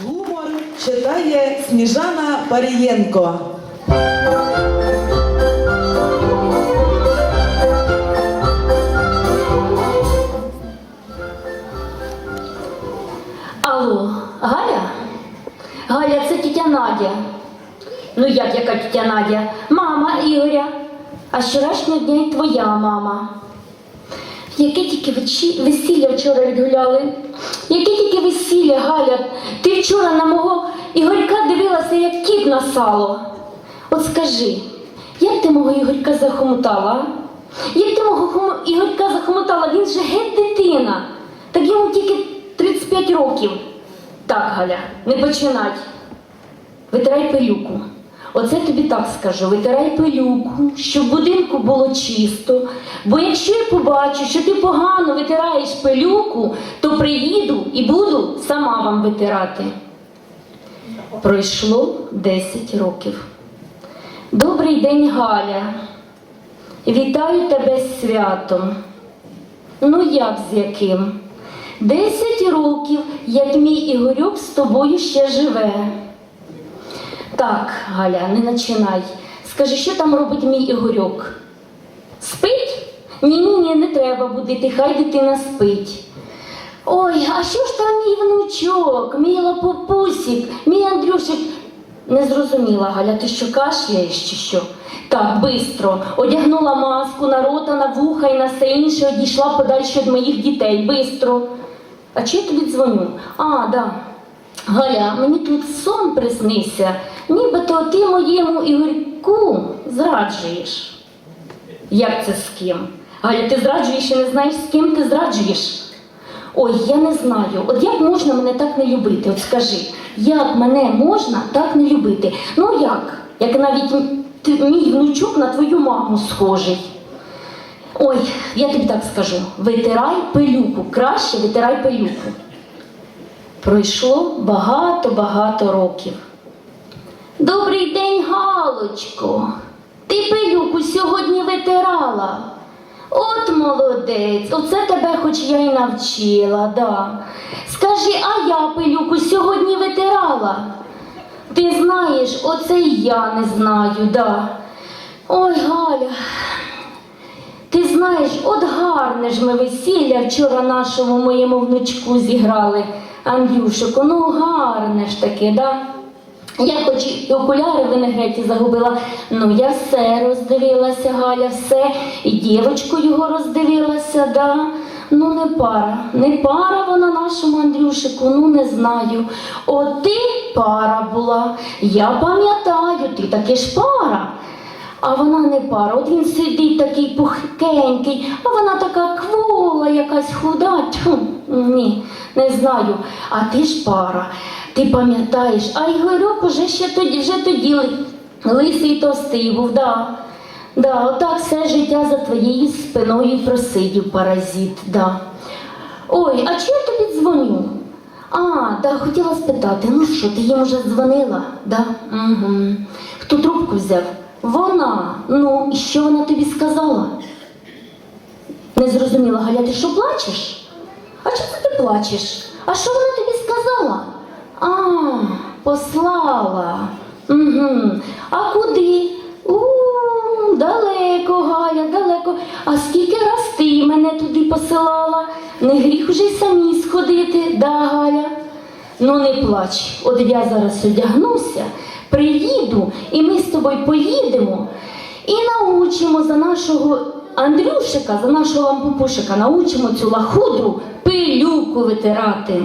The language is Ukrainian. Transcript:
Гумор читає Сніжана Парієнко. Алло, Галя? Галя, це тітя Надя. Ну як яка тітя Надя? Мама Ігоря. А вчорашнього дня й твоя мама. Яке тільки весілля вчора відгуляли? Яке тільки весілля, Галя? Ти вчора на мого Ігорька дивилася, як кіт на сало. От скажи, як ти мого Ігорька захомутала? Як ти мого Ігорька захомутала? Він же геть дитина. Так йому тільки 35 років. Так, Галя, не починай. Витирай пилюку. Оце тобі так скажу: витирай пилюку, щоб в будинку було чисто. Бо якщо я побачу, що ти погано витираєш пилюку, то приїду і буду сама вам витирати. Пройшло 10 років. Добрий день, Галя. Вітаю тебе з святом. Ну як з яким? Десять років, як мій Ігорюк з тобою ще живе. Так, Галя, не починай. Скажи, що там робить мій Ігорюк? Спить? Ні, ні, ні, не треба будити, хай дитина спить. Ой, а що ж там мій внучок, мій лапопусік, мій Андрюшик? Не зрозуміла, Галя, ти що кашляєш чи що? Так, бистро. Одягнула маску на рота, на вуха і на все інше одійшла подальше від моїх дітей. Бистро. А чи я тобі дзвоню? А, да. Галя, мені тут сон приснився, нібито ти моєму Ігорьку зраджуєш. Як це з ким? Галя, ти зраджуєш і не знаєш, з ким ти зраджуєш? Ой, я не знаю. От як можна мене так не любити? От скажи, як мене можна так не любити? Ну як? Як навіть мій внучок на твою маму схожий. Ой, я тобі так скажу: витирай пилюку, краще витирай пилюку. Пройшло багато-багато років. Добрий день, Галочко. Ти пилюку сьогодні витирала. От молодець, оце тебе хоч я й навчила, да. Скажи, а я пилюку сьогодні витирала? Ти знаєш, оце й я не знаю, да. Ой, Галя, ти знаєш, от гарне ж ми весілля вчора нашому моєму внучку зіграли, Андрюшику, ну гарне ж таке, да? Я хоч і окуляри в винегреті загубила, ну я все роздивилася, Галя, все, і дівочку його роздивилася, да. Ну не пара, не пара вона нашому Андрюшику, ну не знаю. От ти пара була, я пам'ятаю, ти таки ж пара. А вона не пара, от він сидить такий пухкенький, а вона така квола, якась худа. Тьфу, ні, не знаю. А ти ж пара, ти пам'ятаєш, а Ігорьок уже ще тоді, вже тоді ли- лисий товстий був, да. Да, отак все життя за твоєю спиною просидів паразит, да. Ой, а чи я тобі дзвоню? А, да, хотіла спитати, ну що, ти їм уже дзвонила? Да? Угу. Хто трубку взяв? Вона. Ну, і що вона тобі сказала? Не зрозуміла, Галя, ти що плачеш? А чому ти плачеш? А що вона тобі сказала? А, послала. Угу. А куди? У, далеко, Галя, далеко. А скільки раз ти мене туди посилала? Не гріх уже й самі сходити, да, Галя? Ну не плач, от я зараз одягнуся, приїду, і ми з тобою поїдемо і научимо за нашого Андрюшика, за нашого лампупушика, научимо цю лахудру пилюку витирати.